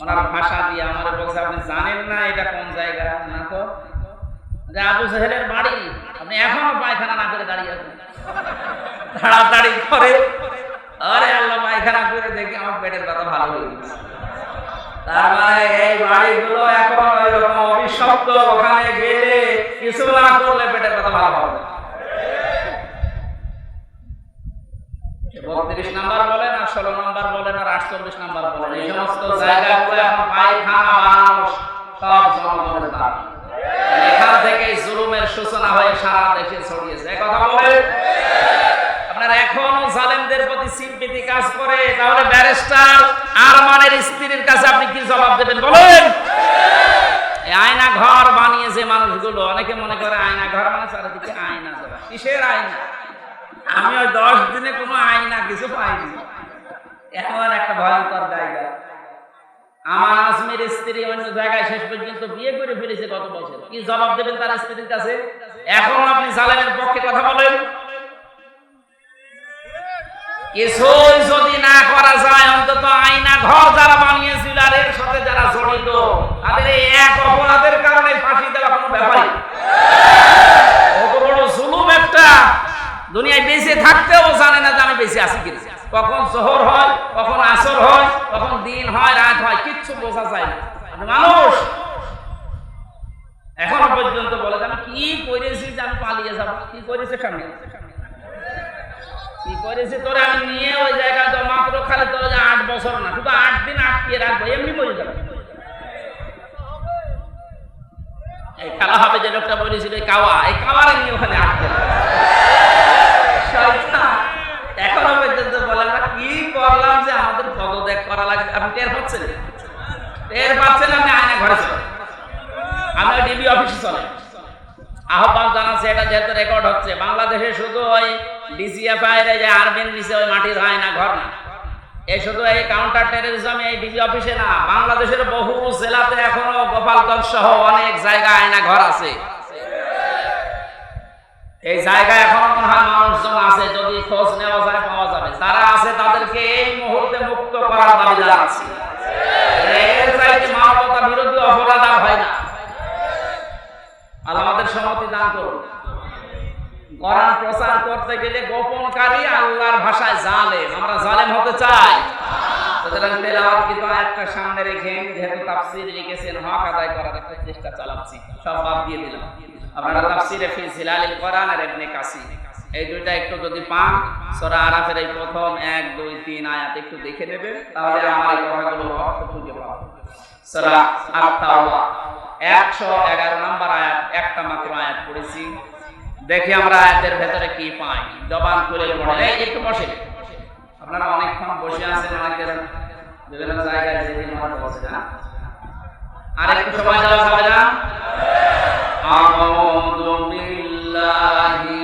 ওনার ভাষা দিয়ে আমার বলছে আপনি জানেন না, এটা কোন জায়গা না তো? আবু সাহেবের বাড়ি। আপনি এখনও পায়খানা না করে দাঁড়িয়ে আছেন। তাড়াতাড়ি করে। আরে আল্লাহ, পায়খানা করে দেখি আমার পেটের ব্যথা ভালো হয়ে গেছে। তার মানে এই বাড়িগুলো এখন ওখানে গেলে কিছু না করলে পেটের কথা ভালো হবে বত্রিশ নাম্বার বলেন আর ষোলো নাম্বার বলেন আর আটচল্লিশ নাম্বার বলেন। এই সমস্ত জায়গাগুলো এখন পায়খানা বানানো সব জনগণের দাবি। এখান থেকে জুলুমের সূচনা হয়ে সারা দেশে ছড়িয়েছে কথা বলেন আপনার এখনও জালেমদের প্রতি সিম্পিতি কাজ করে তাহলে ব্যারিস্টার আরমানের স্ত্রীর কাছে আপনি কি জবাব দেবেন? বলেন! আয়না ঘর বানিয়েছে মানুষগুলো অনেকে মনে করে আয়না ঘর মানে চারিদিকে আয়না কিসের আয়না? আমি ওই দশ দিনে কোনো আয়না কিছু পাইনি। এমন একটা ভয়ঙ্কর জায়গা। আমার আজমের স্ত্রী অন্য জায়গায় শেষ পর্যন্ত বিয়ে করে ফেলেছে গত বছর। কি জবাব দেবেন তার স্ত্রীর কাছে? এখন আপনি জালেমের পক্ষে কথা বলেন। কিছুই যদি না করা যায়, অন্তত আয়না ঘর যারা বানিয়েছিল আর এর সাথে যারা জড়িত, তাদের এক অপরাধের কারণে ফাঁসি দেওয়া কোনো ব্যাপারই না। কত বড় জুলুম একটা দুনিয়ায় বেঁচে থাকতেও জানে না যে আমি বেঁচে আছি কিনা। কখন শহর হয়, কখন আসর হয়, কখন দিন হয়, রাত হয়, কিচ্ছু বোঝা যায় না। মানুষ। এখনও পর্যন্ত বলে আমি কি করেছি যে আমি পালিয়ে যাব? কি করেছে সামনে কি করেছে তোরে? আমি নিয়ে ওই জায়গায় তো মাত্র খালি তোর যে আট বছর না, শুধু আট দিন আটকে রাখব, এমনি মরে যাবে। এই খেলা হবে যে লোকটা বলেছিল, এই কাওয়া, এই কাওয়ারে নিয়ে ওখানে আটকে। না বাংলাদেশে শুধু ওই যে আরবিন ওই মাটির আয়না ঘর না। শুধু এই কাউন্টার টেরোরিজম এই ডিবি অফিসে না, বাংলাদেশের বহু জেলাতে এখনও গোপালগঞ্জ সহ অনেক জায়গা আয়না ঘর আছে। এই জায়গায় এখনও মনে হয় মানুষজন আছে যদি খোঁজ নেওয়া যায় পাওয়া যাবে যারা আছে তাদেরকে এই মুহূর্তে অপরাধ না। আর চেষ্টা চালাচ্ছি। সব বাদ দিয়ে দিলাম। আপনারা তাফসীরে ফি কোরআন আর ইবনে কাসির। এই দুইটা একটু যদি পান, সূরা আরাফের এই প্রথম এক, দুই, তিন আয়াত একটু দেখে নেবেন, তাহলে আমার এই কথাগুলো অর্থ খুঁজে পাবেন সূরা আত-তাওবা 111 নম্বর আয়াত, একটা মাত্র আয়াত পড়েছি। দেখি আমরা আয়াতের ভেতরে কি পাই। জবান খুলে পড়ে। একটু বসে। আপনারা অনেকক্ষণ বসে আছেন অনেকের। বিভিন্ন জায়গায় যে মনে বসে না আর একটু সময় দেওয়া যাবে না? আউযু বিল্লাহি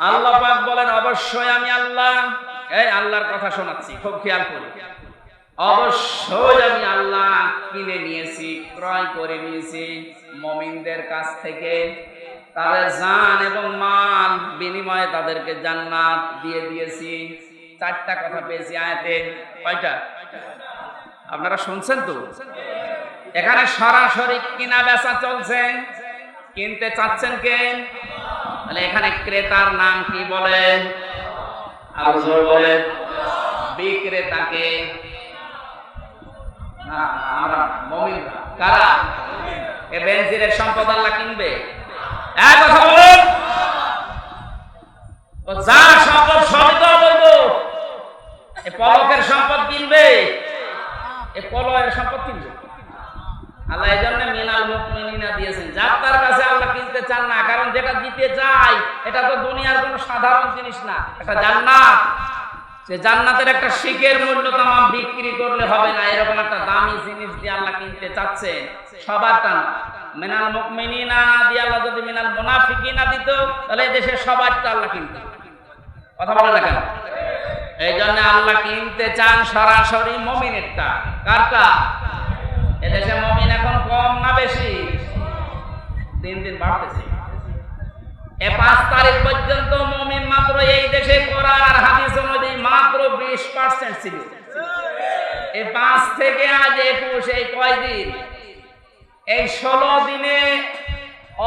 আল্লাহ পাক বলেন, অবশ্যই আমি আল্লাহ। এই আল্লাহর কথা শোনাচ্ছি, খুব খেয়াল করে। অবশ্যই আমি আল্লাহ কিনে নিয়েছি, ক্রয় করে নিয়েছি। মমিনদের কাছ থেকে তাদের জান এবং মান বিনিময়ে তাদেরকে জান্নাত দিয়ে দিয়েছি। চারটা কথা পেয়েছি আয়াতে। কয়টা? আপনারা শুনছেন তো? এখানে সরাসরি কিনা বেচা চলছে। কিনতে চাচ্ছেন কে? তাহলে এখানে ক্রেতার নাম কি বলেন আরও জোর বলেন বিক্রেতাকে কারা? এ বেনজিরের সম্পদ আল্লাহ কিনবে। এক কথা বলুন ও যার সম্পদ সবই তো অবৈধ এ পলকের সম্পদ কিনবে এ পলয়ের সম্পদ কিনবে আল্লাহ এই জন্য মিনাল মিনাল মুকমিনিনা দিয়েছেন যার তার কাছে আল্লাহ কিনতে চান না কারণ দিতে চাই এটা তো দুনিয়ার কোনো সাধারণ জিনিস না, এটা জান্নাত। সে জান্নাতের একটা শিখের মূল্য তামাম বিক্রি করলে হবে না, এরকম একটা দামি জিনিস দিয়ে আল্লাহ কিনতে চাচ্ছেন সবারটা না মিনাল মুকমিনিনা না দিয়ে আল্লাহ যদি মিনাল মুনাফিকিনা দিত, তাহলে দেশের সবারটা আল্লাহ কিনত। কথা বলে না কেন? এই জন্য আল্লাহ কিনতে চান সরাসরি মমিনেরটা কারটা এদেশে মমিন এখন কম না বেশি? দিন দিন বাড়তেছে। পাঁচ তারিখ পর্যন্ত মাত্র এই দেশে হাদিস অনুযায়ী মাত্র বিশ পার্সেন্ট ছিল। এই পাঁচ থেকে আজ একুশ, এই কয়দিন এই ষোলো দিনে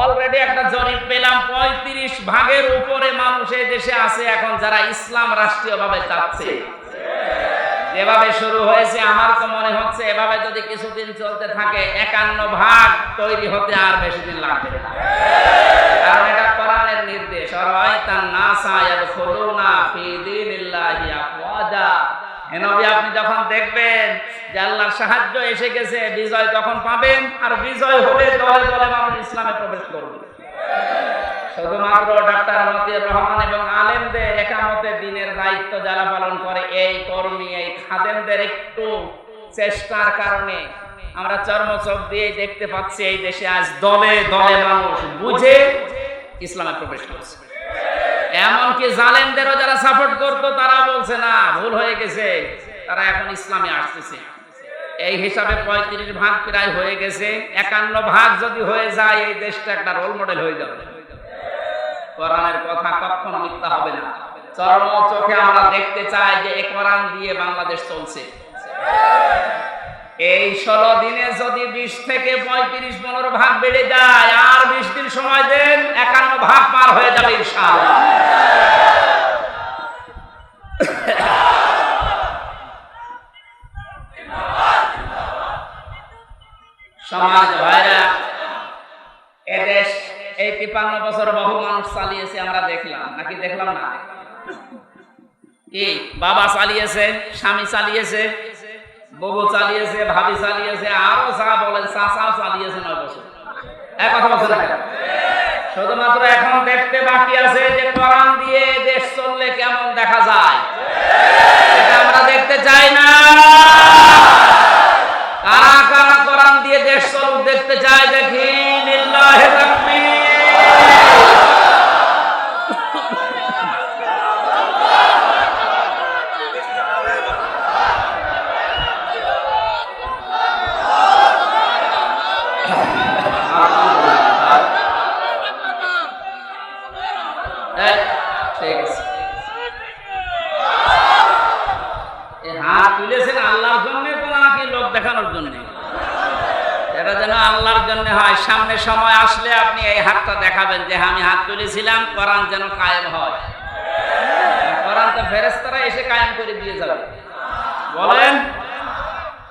অলরেডি একটা জরিপ পেলাম, পঁয়ত্রিশ ভাগের উপরে মানুষ এই দেশে আছে, এখন যারা ইসলাম রাষ্ট্রীয়ভাবে চাচ্ছে। যেভাবে শুরু হয়েছে, আমার তো মনে হচ্ছে এভাবে যদি কিছুদিন চলতে থাকে, একান্ন ভাগ তৈরি হতে আর বেশি দিন লাগবে কারণ এটা কোরআনের নির্দেশ অরাইতান নাসা ইয়াদখুলুনা ফি দীনিল্লাহি আফওয়াজা নবী, আপনি যখন দেখবেন যে আল্লাহর সাহায্য এসে গেছে, বিজয় তখন পাবেন, আর বিজয় হলে দলে দলে মানুষ ইসলামে প্রবেশ করবে। শুধুমাত্র ডাক্তার মতিউর রহমান এবং আলেমদের একামতে দিনের দায়িত্ব যারা পালন করে এই কর্মী এই খাদেমদের একটু চেষ্টার কারণে আমরা দিয়ে দেখতে পাচ্ছি এই দেশে আজ দলে দলে মানুষ বুঝে ইসলামে প্রবেশ করছে। এমনকি জালেমদেরও যারা সাপোর্ট করতো তারা বলছে, না, ভুল হয়ে গেছে। তারা এখন ইসলামে আসতেছে। এই হিসাবে পঁয়ত্রিশ ভাগ প্রায় হয়ে গেছে। একান্ন ভাগ যদি হয়ে যায়, এই দেশটা একটা রোল মডেল হয়ে যাবে। কোরআনের কথা কখনো মিথ্যা হবে না। চরম চোখে আমরা দেখতে চাই যে এই কোরআন দিয়ে বাংলাদেশ চলছে। এই ষোলো দিনে যদি বিশ থেকে পঁয়ত্রিশ পনেরো ভাগ বেড়ে যায়, আর বিশ দিন সময় দেন, একান্ন ভাগ পার হয়ে যাবে সমাজ এদেশ এই তিপান্ন বছর বহু মানুষ চালিয়েছে, আমরা দেখলাম। নাকি দেখলাম না? কি? বাবা চালিয়েছে, স্বামী চালিয়েছে, বউ চালিয়েছে, ভাবি চালিয়েছে, আরও চা বলেন, চাচাও চালিয়েছে নয় বছর। শুধুমাত্র এখন দেখতে বাকি আমরা দেখতে চাই দেখানোর জন্য। এটা যেন আল্লাহর জন্য হয়। সামনে সময় আসলে আপনি এই হাতটা দেখাবেন যে আমি হাত তুলেছিলাম, কোরআন যেন কায়েম হয়। কোরআন তো ফেরেস্তারা এসে কায়েম করে দিয়ে যাবে। বলেন।